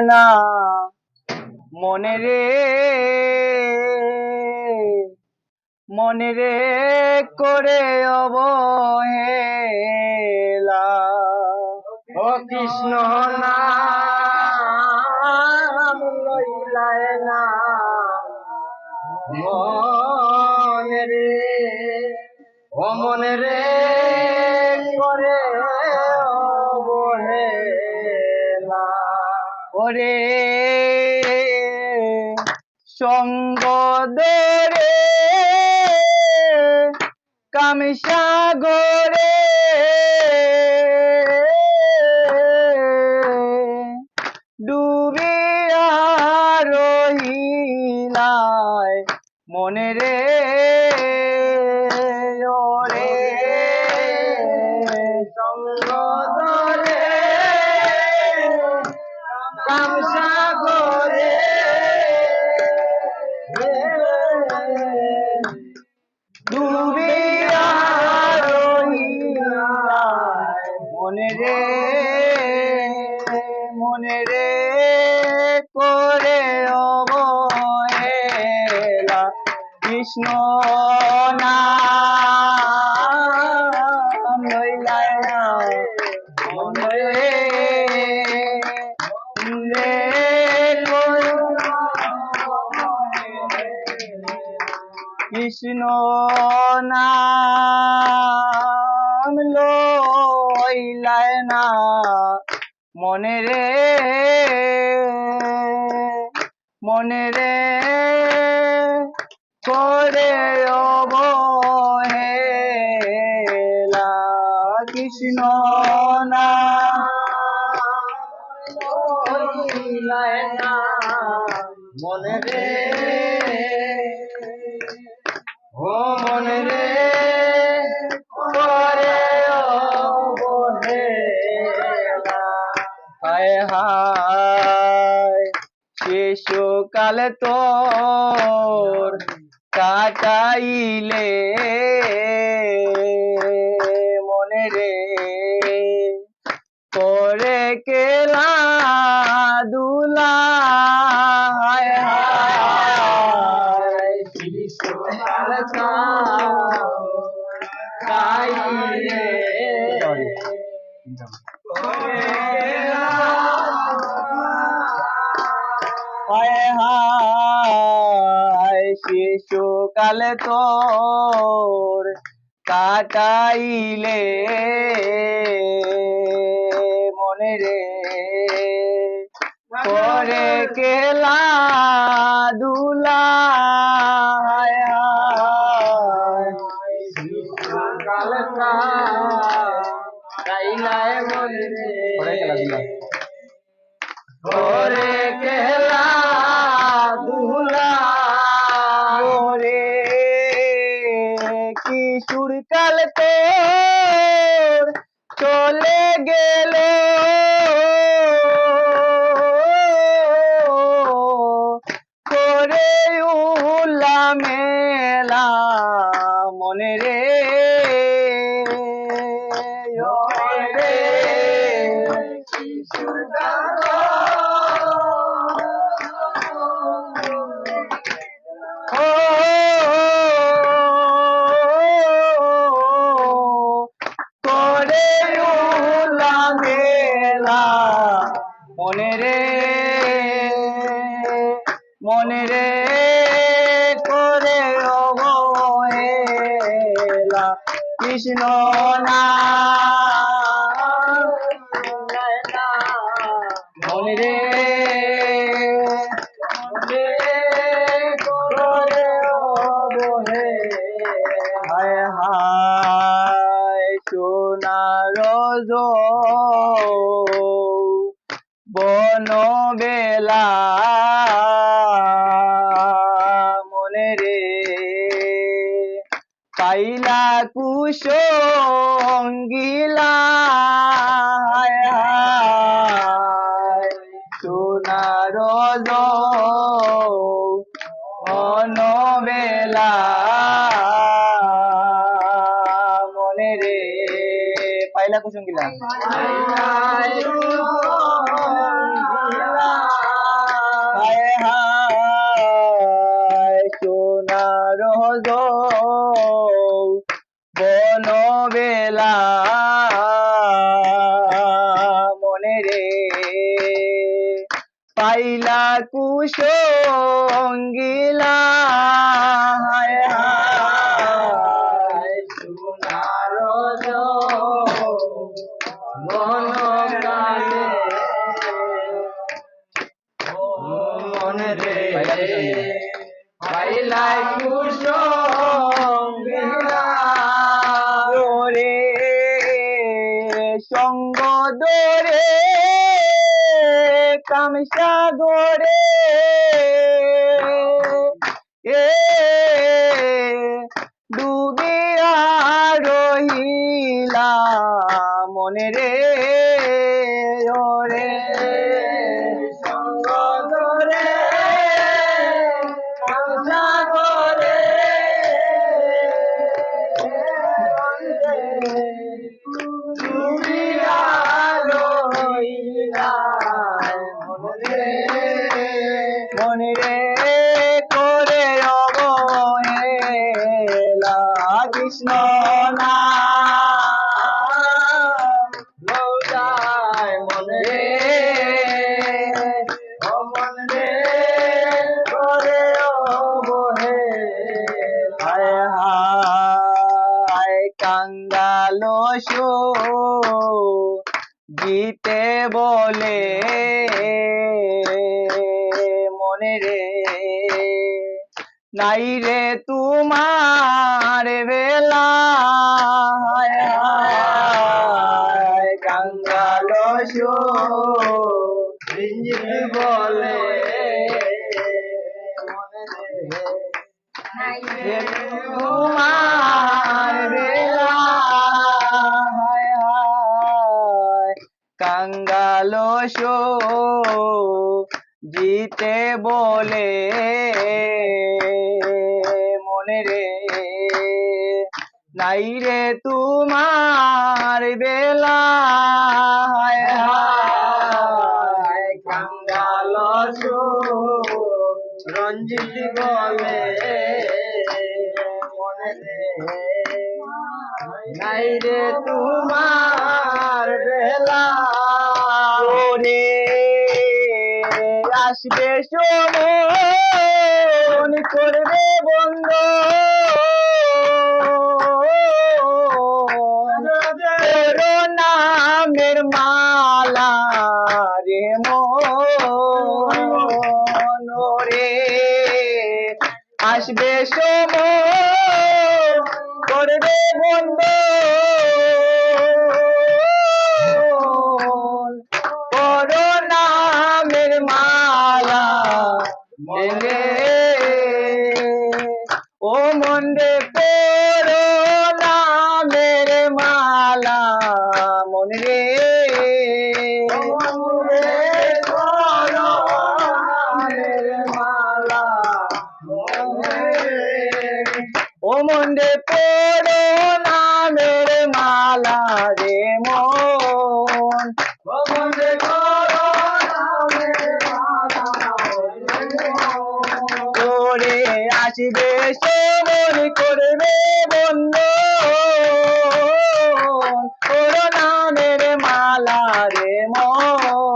না। মনে রে মনে রে করে অবহেলা। ও কৃষ্ণ নাম লইলায় না। মনে রে, ও মনে রে সঙ্গ দরে কামসাগরে মনে রে মনে রে করে অবহেলা। কৃষ্ণ না কৃষ্ণ নাম না মনে রে মনে রে করে অবহেলা কৃষ্ণ না। মনে রে ও মনে রে। শিশুকাল তোর কাটাইলে মনে রে। করে কেলা দুলা হায় হায়। তোর হায় শিশু কাল তোর কাটাইলে মনে রে। করে কেলা দুলা তোর চলে গেল। করে উলা মেলা মনে রে কৃষ্ণ না রে হায় হায় সোনার বন সঙ্গিলা সোনার অনবেলা মনে রে পাইলা কুসঙ্গিলা সোনার বনবেলা। মনে রে পাইলা কুসঙ্গিলা হায়। সঙ্গ দরে কামসাগরে এ ডুবিয়া রহিলা মনে রে মনে রে করে অবহেলা কৃষ্ণ না কাঙ্গালো শো। জিতে বলে নাই রে তোমার বেলা। কাঙ্গালো বলে। তোমার বেলা। শো জিতে বলে মনে রে। নাই রে তোমার বেলা। কাঙ্গালো রঞ্জিত বলে মনে রে। নাই রে তোমার বেলা। আসবে শোন করবে বন্ধ। নামের মালা রে মন রে। আসবে সময় করবে বন্ধ। করো নামের মালা মন রে। ও নামের মালা রে। রে মন